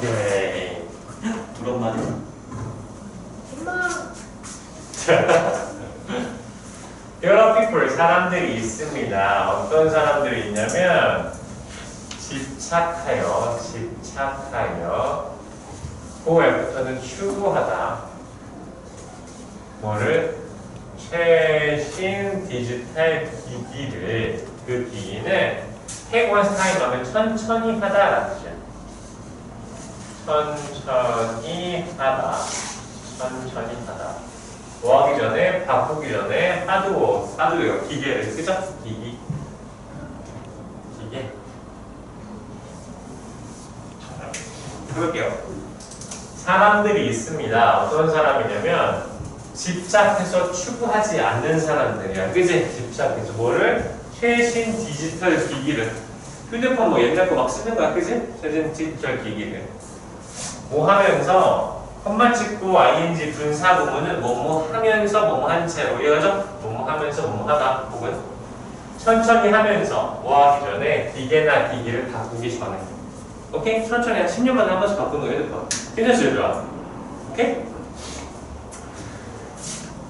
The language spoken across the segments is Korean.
오케이. 우리 엄마는? 엄마. There are people, 사람들이 있습니다. 어떤 사람들이 있냐면 집착하여, 집착하여 후에부터는 추구하다. 뭐를? 최신 디지털 기기를 그 기기는 time 하면 천천히 하다라는. 천천히 하다. 천천히 하다. 뭐 하기 전에, 바꾸기 전에 하드워, 하드웨어, 기계를 쓰죠? 기기. 기계. 해볼게요. 사람들이 있습니다. 어떤 사람이냐면, 집착해서 추구하지 않는 사람들이야. 그지? 집착해서. 뭐를? 최신 디지털 기기를. 휴대폰 뭐 옛날 거 막 쓰는 거야. 그지? 최신 디지털 기기를. 뭐 하면서 컴마 찍고 ing 분사 부분은 뭐뭐 하면서 뭐뭐 한 채로 이해가죠? 뭐뭐 하면서 뭐뭐 하다 혹은 천천히 하면서 뭐 하기 전에 기계나 기기를 바꾸기 전에 오케이? 천천히 한 10년 만에 한 번씩 바꾸는 거 핸드폰 괜찮죠 얘들아? 오케이?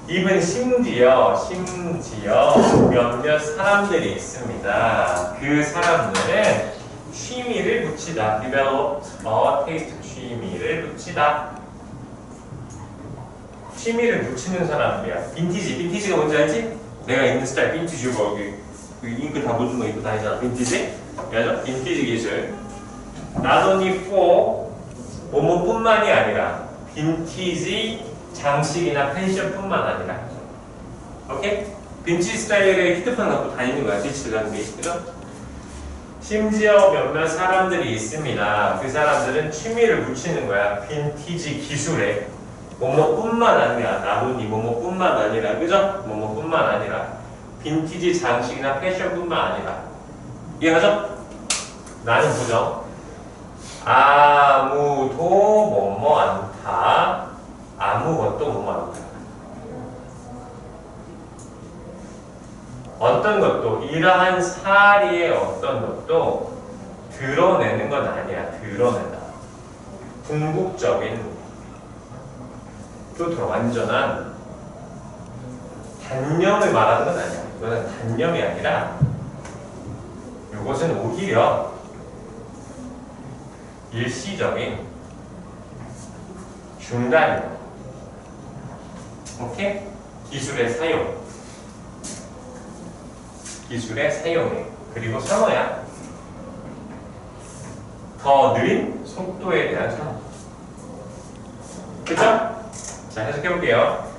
입은 심지어 심지어 몇몇 사람들이 있습니다 그 사람들은 취미를 붙이다 develop a taste 취미를 붙이다 취미를 붙이는 사람들이야. 빈티지, 빈티지가 뭔지 알지? 내가 입는 스타일 빈티지 뭐 여기 그 잉크 다 묻은 거 입고 다니잖아. 빈티지? 알죠? 빈티지 기술. Not only for 뭐뭐뿐만이 아니라 빈티지 장식이나 펜션뿐만 아니라 오케이? 빈티지 스타일의 휴대폰 갖고 다니는 거야. 디지털 게 그죠? 심지어 몇몇 사람들이 있습니다. 그 사람들은 취미를 붙이는 거야. 빈티지 기술에. 뭐뭐뿐만 아니라 나뭇잎 뭐뭐뿐만 아니라 그죠? 뭐뭐뿐만 아니라 빈티지 장식이나 패션뿐만 아니라 이해가죠? 나는 부정 아무도 뭐뭐 않다 아무것도 뭐뭐 않다 어떤 것도 이러한 사리의 어떤 것도 드러내는 건 아니야 드러낸다 궁극적인 또 완전한 단념을 말하는 건 아니야. 이거는 단념이 아니라 이것은 오히려 일시적인 중단이야. 오케이? 기술의 사용. 기술의 사용에 그리고 선호야. 더 느린 속도에 대한 선호. 그죠? 자, 해석해볼게요.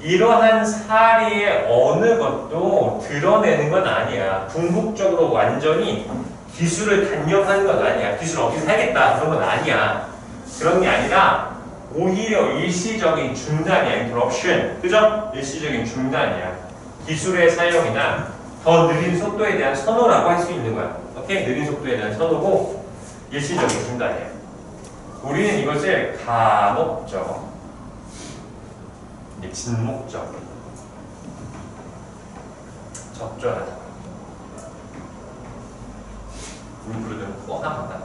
이러한 사리의 어느 것도 드러내는 건 아니야. 궁극적으로 완전히 기술을 단념하는 건 아니야. 기술 없이 살겠다. 그런 건 아니야. 그런 게 아니라 오히려 일시적인 중단이야. interruption. 그죠? 일시적인 중단이야. 기술의 사용이나 더 느린 속도에 대한 선호라고 할 수 있는 거야. 오케이? 느린 속도에 대한 선호고 일시적인 중단이야. 우리는 이것을 가목적 진목적 적절하다 울프르는 뻔합니다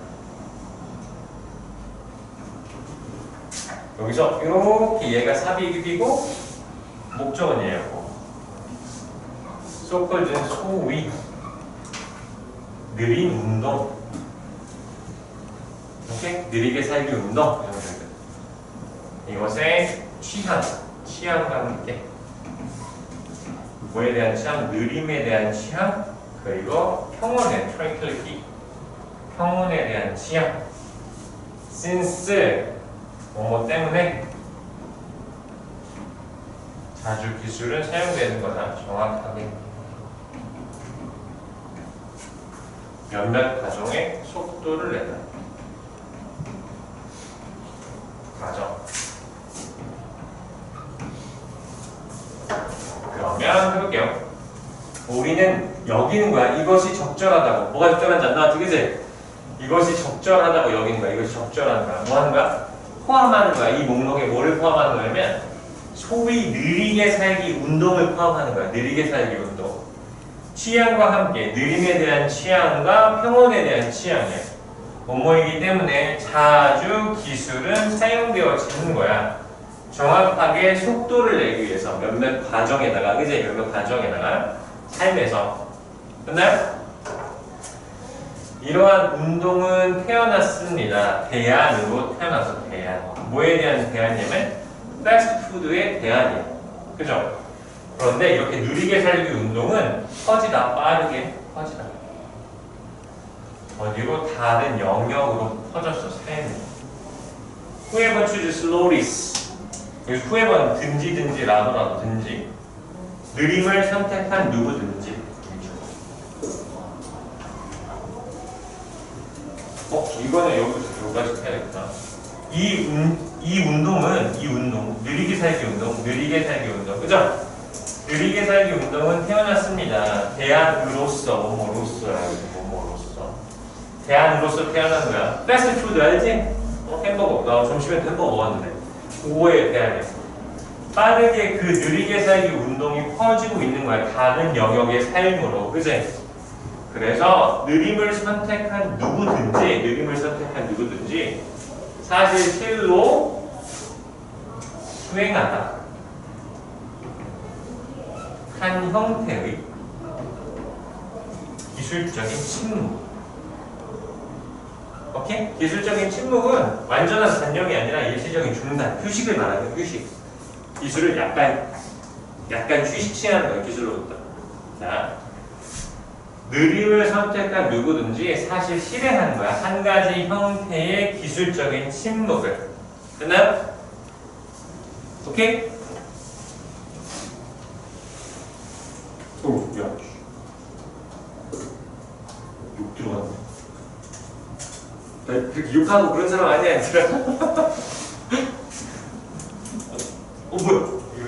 여기서 이렇게 얘가 삽입이고 목적은 얘였고 소컬즈는 소위 느린 운동. 오케이? 느리게 살기 운동. 것들 이것의 취향 취향과 함께. 뭐에 대한 취향, 느림에 대한 취향, 그리고 평온의 tranquility, 평온에 대한 취향. since 뭐뭐 때문에 자주 기술은 사용되는 거다. 정확하게 몇몇 가정의 속도를 내다. 가정. 그러면 해볼게요. 우리는 여기는 거야. 이것이 적절하다고. 뭐가 적절한지 안 나왔지, 그지? 이것이 적절하다고 여기는 거야. 이것이 적절한 거야. 뭐 하는 거야? 포함하는 거야. 이 목록에 뭐를 포함하는 거냐면 소위 느리게 살기 운동을 포함하는 거야. 느리게 살기 운동. 취향과 함께 느림에 대한 취향과 평온에 대한 취향이야. 뭐뭐이기 때문에 자주 기술은 사용되어지는 거야. 정확하게 속도를 내기 위해서 몇몇 과정에다가 그지 몇몇 과정에다가 삶에서 끝나요? 이러한 운동은 태어났습니다. 대안으로 태어나서 대안. 뭐에 대한 대안이냐면 패스트푸드의 대안이야. 그죠? 그런데 이렇게 느리게 살기 운동은 퍼지다 빠르게 퍼지다. 어디로 다른 영역으로 퍼졌어 삶이. Whoever chooses slowest. 여기 whoever는 든지든지 라더라도 든지 느림을 선택한 누구든지. 어 이거는 여기서 여기까지 해야겠다. 이, 운, 이 운동은 이 운동 느리게 살기 운동 느리게 살기 운동 그죠? 느리게 살기 운동은 태어났습니다. 대안으로서 뭐뭐로서야 뭐뭐로서 대안으로서 태어난 거야. 패스트푸드 알지? 어, 햄버거 나 점심에 햄버거 먹었는데 오후에 대안에 빠르게 그 느리게 살기 운동이 퍼지고 있는 거야. 다른 영역의 삶으로 그지? 그래서 느림을 선택한 누구든지 느림을 선택한 누구든지 사실 실로 수행하다 한 형태의 기술적인 침묵 오케이? 기술적인 침묵은 완전한 단념이 아니라 일시적인 중단 휴식을 말하는 휴식 기술을 약간 약간 휴식 취하는 거야 기술로부터 자 느림을 선택한 누구든지 사실 실행하는 거야. 한 가지 형태의 기술적인 침묵을. 끝나요? 오케이? 오, 야. 욕 들어갔네. 나 그렇게 욕하고 그런 사람 아니야, 얘들아. 어, 뭐야? 이거.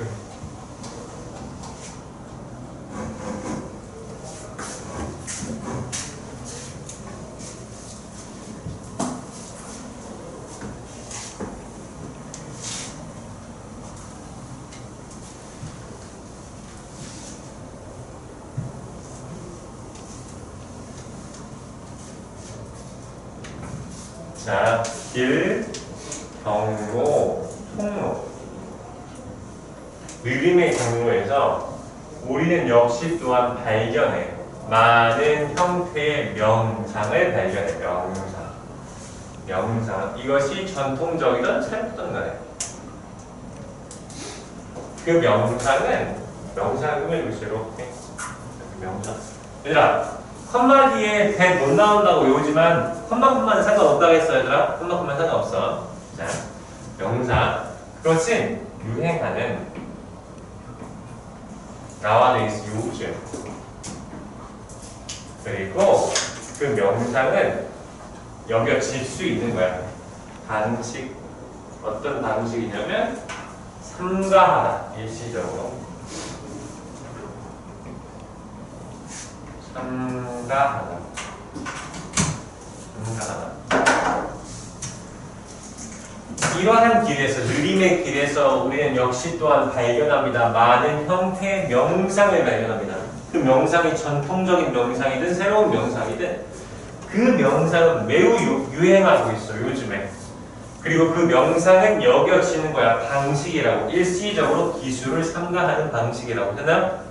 자, 길, 경로, 통로. 느림의 경로에서 우리는 역시 또한 발견해. 많은 형태의 명상을 발견해. 명상. 명상. 이것이 전통적이던 셀프던 간에. 그 명상은, 명상을 글씨로 이렇게. 명상. 얘들아, 컴마 뒤에 100 못 나온다고 요지만 컴마 컴마는 상관없다고 했어 얘들아. 컴마 컴마 상관없어. 자 명사. 그것은 유행하는 nowadays 요즘 그리고 그 명상은 여겨질 수 있는 거야. 방식. 어떤 방식이냐면 삼가하다 일시적으로. 삼 가하다. 삼가하다. 이러한 길에서 느림의 길에서 우리는 역시 또한 발견합니다. 많은 형태의 명상을 발견합니다. 그 명상이 전통적인 명상이든 새로운 명상이든 그 명상은 매우 유, 유행하고 있어 요즘에. 그리고 그 명상은 여겨지는 거야 방식이라고 일시적으로 기술을 삼가하는 방식이라고 하나